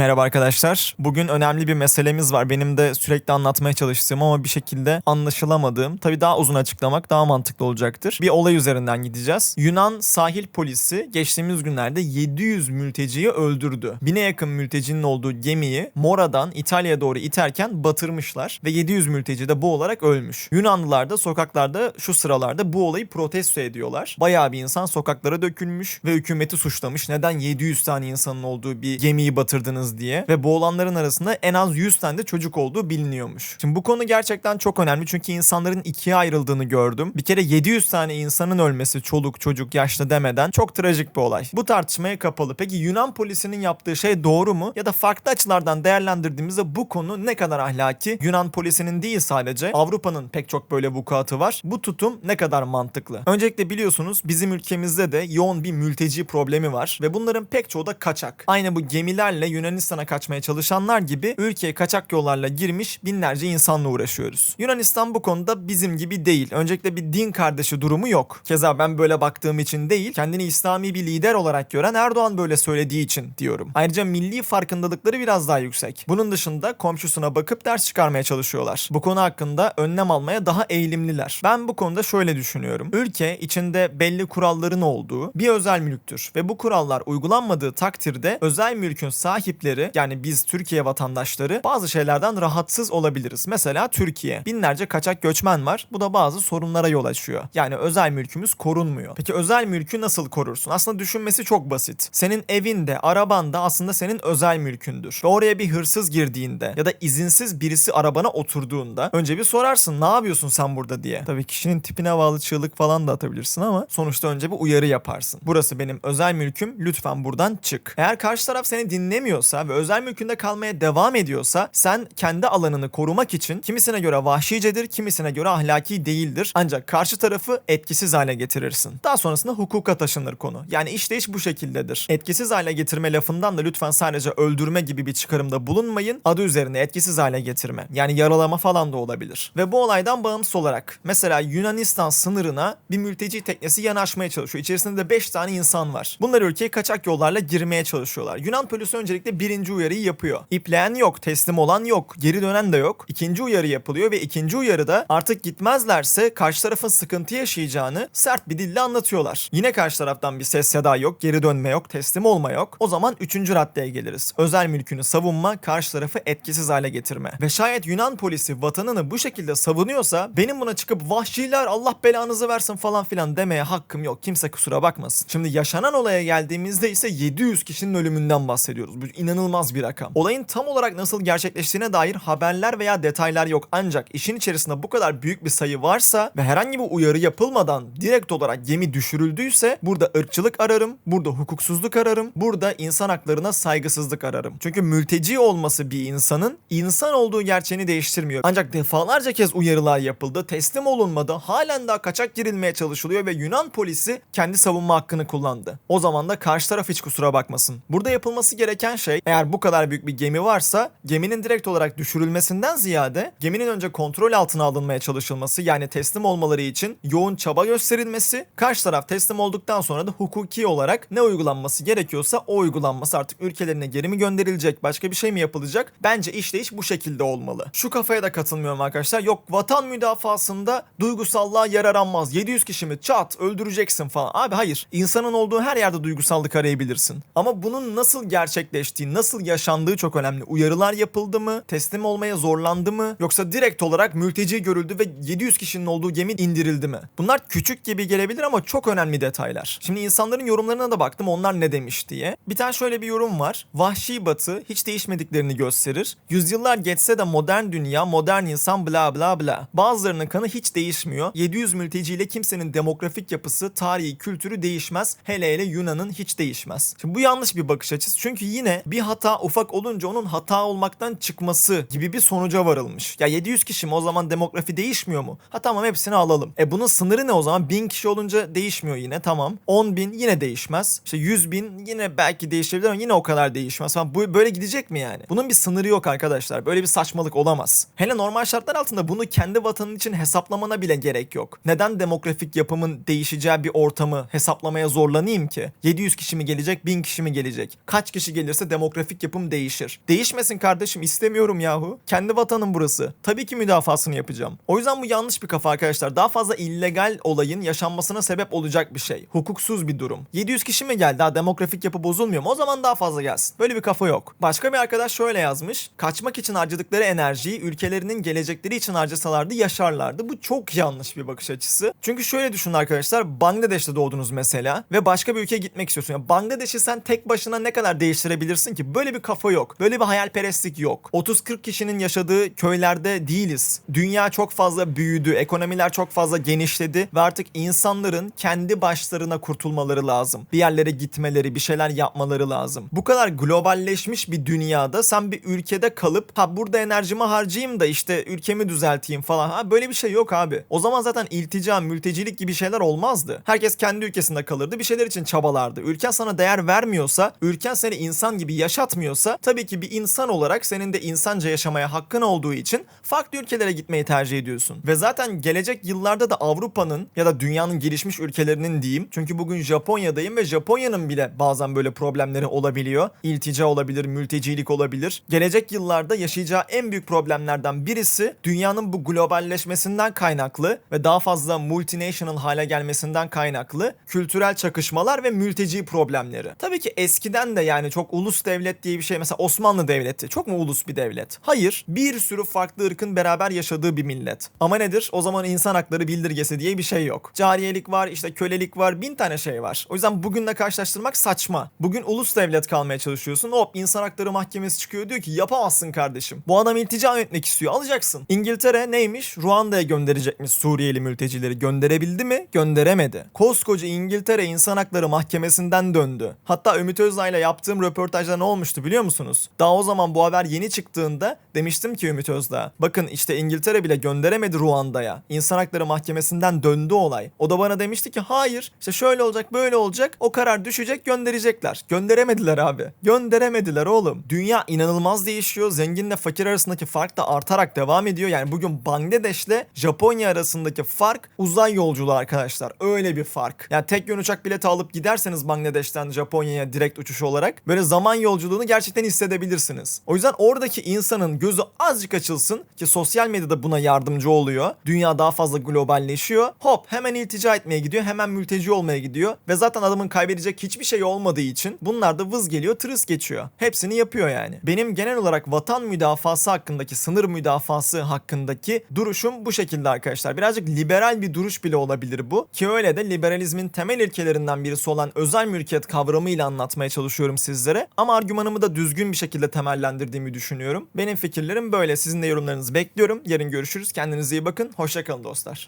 Merhaba arkadaşlar. Bugün önemli bir meselemiz var. Benim de sürekli anlatmaya çalıştığım ama bir şekilde anlaşılamadığım, tabii daha uzun açıklamak daha mantıklı olacaktır. Bir olay üzerinden gideceğiz. Yunan sahil polisi geçtiğimiz günlerde 700 mülteciyi öldürdü. Bine yakın mültecinin olduğu gemiyi Mora'dan İtalya'ya doğru iterken batırmışlar ve 700 mülteci de bu olarak ölmüş. Yunanlılar da sokaklarda şu sıralarda bu olayı protesto ediyorlar. Bayağı bir insan sokaklara dökülmüş ve hükümeti suçlamış. Neden 700 tane insanın olduğu bir gemiyi batırdınız diye ve boğulanların arasında en az 100 tane de çocuk olduğu biliniyormuş. Şimdi bu konu gerçekten çok önemli çünkü insanların ikiye ayrıldığını gördüm. Bir kere 700 tane insanın ölmesi çoluk çocuk yaşlı demeden çok trajik bir olay. Bu tartışmaya kapalı. Peki Yunan polisinin yaptığı şey doğru mu? Ya da farklı açılardan değerlendirdiğimizde bu konu ne kadar ahlaki? Yunan polisinin değil sadece Avrupa'nın pek çok böyle vukuatı var. Bu tutum ne kadar mantıklı? Öncelikle biliyorsunuz bizim ülkemizde de yoğun bir mülteci problemi var ve bunların pek çoğu da kaçak. Aynı bu gemilerle Yunanistan'a kaçmaya çalışanlar gibi ülkeye kaçak yollarla girmiş binlerce insanla uğraşıyoruz. Yunanistan bu konuda bizim gibi değil. Öncelikle bir din kardeşi durumu yok. Keza ben böyle baktığım için değil, kendini İslami bir lider olarak gören Erdoğan böyle söylediği için diyorum. Ayrıca milli farkındalıkları biraz daha yüksek. Bunun dışında komşusuna bakıp ders çıkarmaya çalışıyorlar. Bu konu hakkında önlem almaya daha eğilimliler. Ben bu konuda şöyle düşünüyorum. Ülke içinde belli kuralların olduğu bir özel mülktür ve bu kurallar uygulanmadığı takdirde özel mülkün sahipleri yani biz Türkiye vatandaşları bazı şeylerden rahatsız olabiliriz. Mesela Türkiye. Binlerce kaçak göçmen var. Bu da bazı sorunlara yol açıyor. Yani özel mülkümüz korunmuyor. Peki özel mülkü nasıl korursun? Aslında düşünmesi çok basit. Senin evinde, arabanda aslında senin özel mülkündür. Ve oraya bir hırsız girdiğinde ya da izinsiz birisi arabana oturduğunda önce bir sorarsın ne yapıyorsun sen burada diye. Tabii kişinin tipine bağlı çığlık falan da atabilirsin ama sonuçta önce bir uyarı yaparsın. Burası benim özel mülküm lütfen buradan çık. Eğer karşı taraf seni dinlemiyorsa ve özel mülkünde kalmaya devam ediyorsa sen kendi alanını korumak için kimisine göre vahşicedir, kimisine göre ahlaki değildir. Ancak karşı tarafı etkisiz hale getirirsin. Daha sonrasında hukuka taşınır konu. Yani işleyiş bu şekildedir. Etkisiz hale getirme lafından da lütfen sadece öldürme gibi bir çıkarımda bulunmayın. Adı üzerine etkisiz hale getirme. Yani yaralama falan da olabilir. Ve bu olaydan bağımsız olarak mesela Yunanistan sınırına bir mülteci teknesi yanaşmaya çalışıyor. İçerisinde de 5 tane insan var. Bunlar ülkeye kaçak yollarla girmeye çalışıyorlar. Yunan polisi öncelikle birinci uyarıyı yapıyor. İpleyen yok, teslim olan yok, geri dönen de yok. İkinci uyarı yapılıyor ve ikinci uyarıda artık gitmezlerse karşı tarafın sıkıntı yaşayacağını sert bir dille anlatıyorlar. Yine karşı taraftan bir ses seda yok, geri dönme yok, teslim olma yok. O zaman üçüncü raddeye geliriz. Özel mülkünü savunma, karşı tarafı etkisiz hale getirme. Ve şayet Yunan polisi vatanını bu şekilde savunuyorsa benim buna çıkıp vahşiler Allah belanızı versin falan filan demeye hakkım yok. Kimse kusura bakmasın. Şimdi yaşanan olaya geldiğimizde ise 700 kişinin ölümünden bahsediyoruz. Bu inanılmaz bir rakam. Olayın tam olarak nasıl gerçekleştiğine dair haberler veya detaylar yok. Ancak işin içerisinde bu kadar büyük bir sayı varsa ve herhangi bir uyarı yapılmadan direkt olarak gemi düşürüldüyse burada ırkçılık ararım, burada hukuksuzluk ararım, burada insan haklarına saygısızlık ararım. Çünkü mülteci olması bir insanın insan olduğu gerçeğini değiştirmiyor. Ancak defalarca kez uyarılar yapıldı, teslim olunmadı, halen daha kaçak girilmeye çalışılıyor ve Yunan polisi kendi savunma hakkını kullandı. O zaman da karşı taraf hiç kusura bakmasın. Burada yapılması gereken şey eğer bu kadar büyük bir gemi varsa geminin direkt olarak düşürülmesinden ziyade geminin önce kontrol altına alınmaya çalışılması yani teslim olmaları için yoğun çaba gösterilmesi, karşı taraf teslim olduktan sonra da hukuki olarak ne uygulanması gerekiyorsa o uygulanması artık ülkelerine geri mi gönderilecek, başka bir şey mi yapılacak? Bence işleyiş bu şekilde olmalı. Şu kafaya da katılmıyorum arkadaşlar. Yok vatan müdafasında duygusallığa yer aranmaz. 700 kişi mi çat öldüreceksin falan. Abi hayır. İnsanın olduğu her yerde duygusallık arayabilirsin. Ama bunun nasıl nasıl yaşandığı çok önemli. Uyarılar yapıldı mı? Teslim olmaya zorlandı mı? Yoksa direkt olarak mülteci görüldü ve 700 kişinin olduğu gemi indirildi mi? Bunlar küçük gibi gelebilir ama çok önemli detaylar. Şimdi insanların yorumlarına da baktım onlar ne demiş diye. Bir tane şöyle bir yorum var. Vahşi batı hiç değişmediklerini gösterir. Yüzyıllar geçse de modern dünya, modern insan bla bla bla. Bazılarının kanı hiç değişmiyor. 700 mülteciyle kimsenin demografik yapısı, tarihi, kültürü değişmez. Hele hele Yunan'ın hiç değişmez. Şimdi bu yanlış bir bakış açısı. Çünkü yine bir hata ufak olunca onun hata olmaktan çıkması gibi bir sonuca varılmış. Ya 700 kişi mi o zaman demografi değişmiyor mu? Ha tamam hepsini alalım. E bunun sınırı ne o zaman? 1000 kişi olunca değişmiyor yine tamam. 10 bin yine değişmez. İşte 100 bin yine belki değişebilir ama yine o kadar değişmez. Falan. Bu böyle gidecek mi yani? Bunun bir sınırı yok arkadaşlar. Böyle bir saçmalık olamaz. Hele normal şartlar altında bunu kendi vatanın için hesaplamana bile gerek yok. Neden demografik yapımın değişeceği bir ortamı hesaplamaya zorlanayım ki? 700 kişi mi gelecek, 1000 kişi mi gelecek? Kaç kişi gelirse demografik demografik yapım değişir. Değişmesin kardeşim istemiyorum yahu. Kendi vatanım burası. Tabii ki müdafasını yapacağım. O yüzden bu yanlış bir kafa arkadaşlar. Daha fazla illegal olayın yaşanmasına sebep olacak bir şey. Hukuksuz bir durum. 700 kişi mi geldi? Ha demografik yapı bozulmuyor mu? O zaman daha fazla gelsin. Böyle bir kafa yok. Başka bir arkadaş şöyle yazmış. Kaçmak için harcadıkları enerjiyi ülkelerinin gelecekleri için harcasalardı yaşarlardı. Bu çok yanlış bir bakış açısı. Çünkü şöyle düşünün arkadaşlar. Bangladeş'te doğdunuz mesela ve başka bir ülkeye gitmek istiyorsun. Ya Bangladeş'i sen tek başına ne kadar değiştirebilirsin ki? Böyle bir kafa yok. Böyle bir hayalperestlik yok. 30-40 kişinin yaşadığı köylerde değiliz. Dünya çok fazla büyüdü. Ekonomiler çok fazla genişledi ve artık insanların kendi başlarına kurtulmaları lazım. Bir yerlere gitmeleri, bir şeyler yapmaları lazım. Bu kadar globalleşmiş bir dünyada sen bir ülkede kalıp ha burada enerjimi harcayayım da işte ülkemi düzelteyim falan. Ha böyle bir şey yok abi. O zaman zaten iltica, mültecilik gibi şeyler olmazdı. Herkes kendi ülkesinde kalırdı. Bir şeyler için çabalardı. Ülken sana değer vermiyorsa, ülken seni insan gibi yaşatmıyorsa tabii ki bir insan olarak senin de insanca yaşamaya hakkın olduğu için farklı ülkelere gitmeyi tercih ediyorsun. Ve zaten gelecek yıllarda da Avrupa'nın ya da dünyanın gelişmiş ülkelerinin diyeyim. Çünkü bugün Japonya'dayım ve Japonya'nın bile bazen böyle problemleri olabiliyor. İltica olabilir, mültecilik olabilir. Gelecek yıllarda yaşayacağı en büyük problemlerden birisi dünyanın bu globalleşmesinden kaynaklı ve daha fazla multinational hale gelmesinden kaynaklı kültürel çakışmalar ve mülteci problemleri. Tabii ki eskiden de yani çok ulus devlet diye bir şey mesela Osmanlı Devleti çok mu ulus bir devlet? Hayır. Bir sürü farklı ırkın beraber yaşadığı bir millet. Ama nedir? O zaman insan hakları bildirgesi diye bir şey yok. Cariyelik var, işte kölelik var, bin tane şey var. O yüzden bugünle karşılaştırmak saçma. Bugün ulus devlet kalmaya çalışıyorsun. Hop insan hakları mahkemesi çıkıyor diyor ki yapamazsın kardeşim. Bu adam iltica etmek istiyor. Alacaksın. İngiltere neymiş? Ruanda'ya gönderecekmiş Suriyeli mültecileri. Gönderebildi mi? Gönderemedi. Koskoca İngiltere İnsan Hakları Mahkemesi'nden döndü. Hatta Ümit Özdağ'la yaptığım röportajda ne olmuştu biliyor musunuz? Daha o zaman bu haber yeni çıktığında demiştim ki Ümit Özdağ. Bakın işte İngiltere bile gönderemedi Ruanda'ya. İnsan Hakları Mahkemesi'nden döndü olay. O da bana demişti ki hayır işte şöyle olacak böyle olacak. O karar düşecek gönderecekler. Gönderemediler abi. Gönderemediler oğlum. Dünya inanılmaz değişiyor. Zenginle fakir arasındaki fark da artarak devam ediyor. Yani bugün Bangladeş'le Japonya arasındaki fark uzay yolculuğu arkadaşlar. Öyle bir fark. Yani tek yön uçak bileti alıp giderseniz Bangladeş'ten Japonya'ya direkt uçuş olarak böyle zaman yolculuğunu gerçekten hissedebilirsiniz. O yüzden oradaki insanın gözü azıcık açılsın ki sosyal medyada buna yardımcı oluyor. Dünya daha fazla globalleşiyor. Hop hemen iltica etmeye gidiyor. Hemen mülteci olmaya gidiyor. Ve zaten adamın kaybedecek hiçbir şey olmadığı için bunlar da vız geliyor tırıs geçiyor. Hepsini yapıyor yani. Benim genel olarak vatan müdafası hakkındaki, sınır müdafası hakkındaki duruşum bu şekilde arkadaşlar. Birazcık liberal bir duruş bile olabilir bu. Ki öyle de liberalizmin temel ilkelerinden birisi olan özel mülkiyet kavramıyla anlatmaya çalışıyorum sizlere. Ama argümanımı da düzgün bir şekilde temellendirdiğimi düşünüyorum. Benim fikirlerim böyle. Sizin de yorumlarınızı bekliyorum. Yarın görüşürüz. Kendinize iyi bakın. Hoşçakalın dostlar.